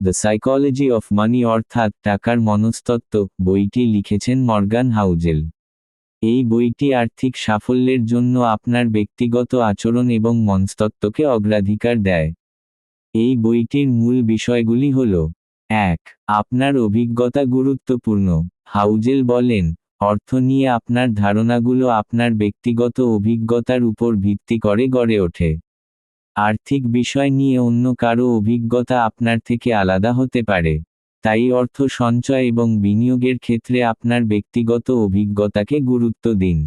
The psychology of money অর্থাৎ টাকার মনস্তত্ত্ব বইটি লিখেছেন মর্গান হাউজেল। এই বইটি আর্থিক সাফল্যের জন্য আপনার ব্যক্তিগত আচরণ এবং মনস্তত্ত্বকে অগ্রাধিকার দেয়। এই বইটির মূল বিষয়গুলি হল, এক, আপনার অভিজ্ঞতা গুরুত্বপূর্ণ। হাউজেল বলেন, অর্থ নিয়ে আপনার ধারণাগুলো আপনার ব্যক্তিগত অভিজ্ঞতার উপর ভিত্তি করে গড়ে ওঠে। আর্থিক বিষয় নিয়ে অন্য কারও অভিজ্ঞতা আপনার থেকে আলাদা হতে পারে। তাই অর্থ সঞ্চয় এবং বিনিয়োগের ক্ষেত্রে আপনার ব্যক্তিগত অভিজ্ঞতাকে গুরুত্ব দিন।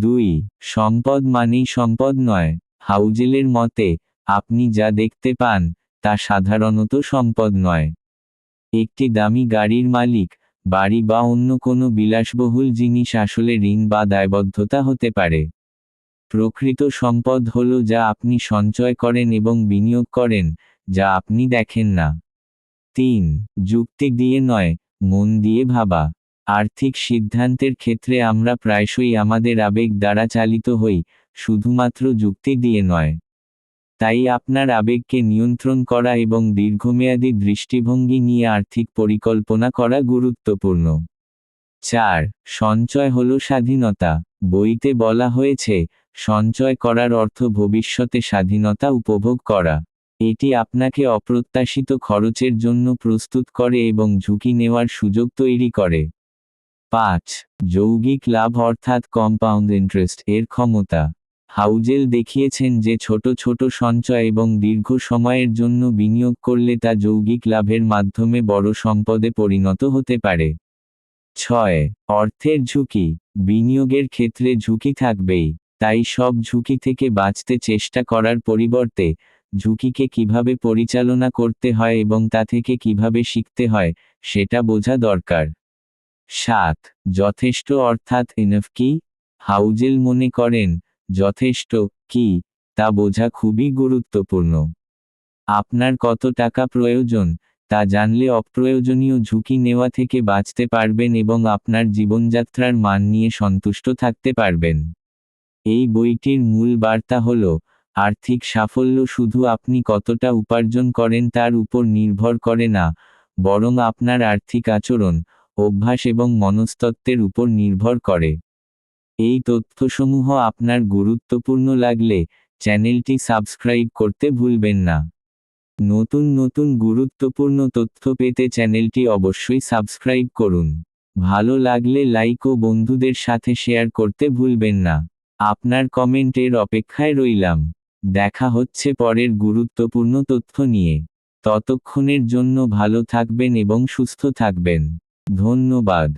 দুই, সম্পদ মানেই সম্পদ নয়। হাউজেলের মতে, আপনি যা দেখতে পান, তা সাধারণত সম্পদ নয়। একটি দামি গাড়ির মালিক, বাড়ি বা অন্য কোনো বিলাসবহুল জিনিস আসলে ঋণ বা দায়বদ্ধতা হতে পারে। প্রকৃত সম্পদ হল যা আপনি সঞ্চয় করেন এবং বিনিয়োগ করেন, যা আপনি দেখেন না। তিন, যুক্তি দিয়ে নয়, মন দিয়ে ভাবা। আর্থিক সিদ্ধান্তের ক্ষেত্রে আমরা প্রায়শই আমাদের আবেগ দ্বারা চালিত হই, শুধুমাত্র যুক্তি দিয়ে নয়। তাই আপনার আবেগকে নিয়ন্ত্রণ করা এবং দীর্ঘমেয়াদী দৃষ্টিভঙ্গি নিয়ে আর্থিক পরিকল্পনা করা গুরুত্বপূর্ণ। চার, সঞ্চয় হল স্বাধীনতা। বইতে বলা হয়েছে সঞ্চয় করার অর্থ ভবিষ্যতে স্বাধীনতা উপভোগ করা। এটি আপনাকে অপ্রত্যাশিত খরচের জন্য প্রস্তুত করে এবং ঝুঁকি নেওয়ার সুযোগ তৈরি করে। পাঁচ, যৌগিক লাভ অর্থাৎ কম্পাউন্ড ইন্টারেস্ট এর ক্ষমতা। হাউজেল দেখিয়েছেন যে ছোট ছোট সঞ্চয় এবং দীর্ঘ সময়ের জন্য বিনিয়োগ করলে তা যৌগিক লাভের মাধ্যমে বড় সম্পদে পরিণত হতে পারে। ছয়, অর্থের ঝুঁকি। বিনিয়োগের ক্ষেত্রে ঝুঁকি থাকবেই। তাই সব ঝুঁকি থেকে বাঁচতে চেষ্টা করার পরিবর্তে ঝুঁকিকে কীভাবে পরিচালনা করতে হয় এবং তা থেকে কীভাবে শিখতে হয়, সেটা বোঝা দরকার। সাত, যথেষ্ট অর্থাৎ এনফ কি? হাউজেল মনে করেন, যথেষ্ট কি? তা বোঝা খুবই গুরুত্বপূর্ণ। আপনার কত টাকা প্রয়োজন, তা জানলে অপ্রয়োজনীয় ঝুঁকি নেওয়া থেকে বাঁচতে পারবেন এবং আপনার জীবনযাত্রার মান নিয়ে সন্তুষ্ট থাকতে পারবেন। এই বইটির মূল বার্তা হল, আর্থিক সাফল্য শুধু আপনি কতটা উপার্জন করেন তার উপর নির্ভর করে না, বরং আপনার আর্থিক আচরণ, অভ্যাস এবং মনস্তত্ত্বের উপর নির্ভর করে। এই তথ্যসমূহ আপনার গুরুত্বপূর্ণ লাগলে চ্যানেলটি সাবস্ক্রাইব করতে ভুলবেন না। নতুন নতুন গুরুত্বপূর্ণ তথ্য পেতে চ্যানেলটি অবশ্যই সাবস্ক্রাইব করুন। ভালো লাগলে লাইক ও বন্ধুদের সাথে শেয়ার করতে ভুলবেন না। আপনার কমেন্টের অপেক্ষায় রইলাম। দেখা হচ্ছে পরের গুরুত্বপূর্ণ তথ্য নিয়ে। ততক্ষণের জন্য ভালো থাকবেন এবং সুস্থ থাকবেন। ধন্যবাদ।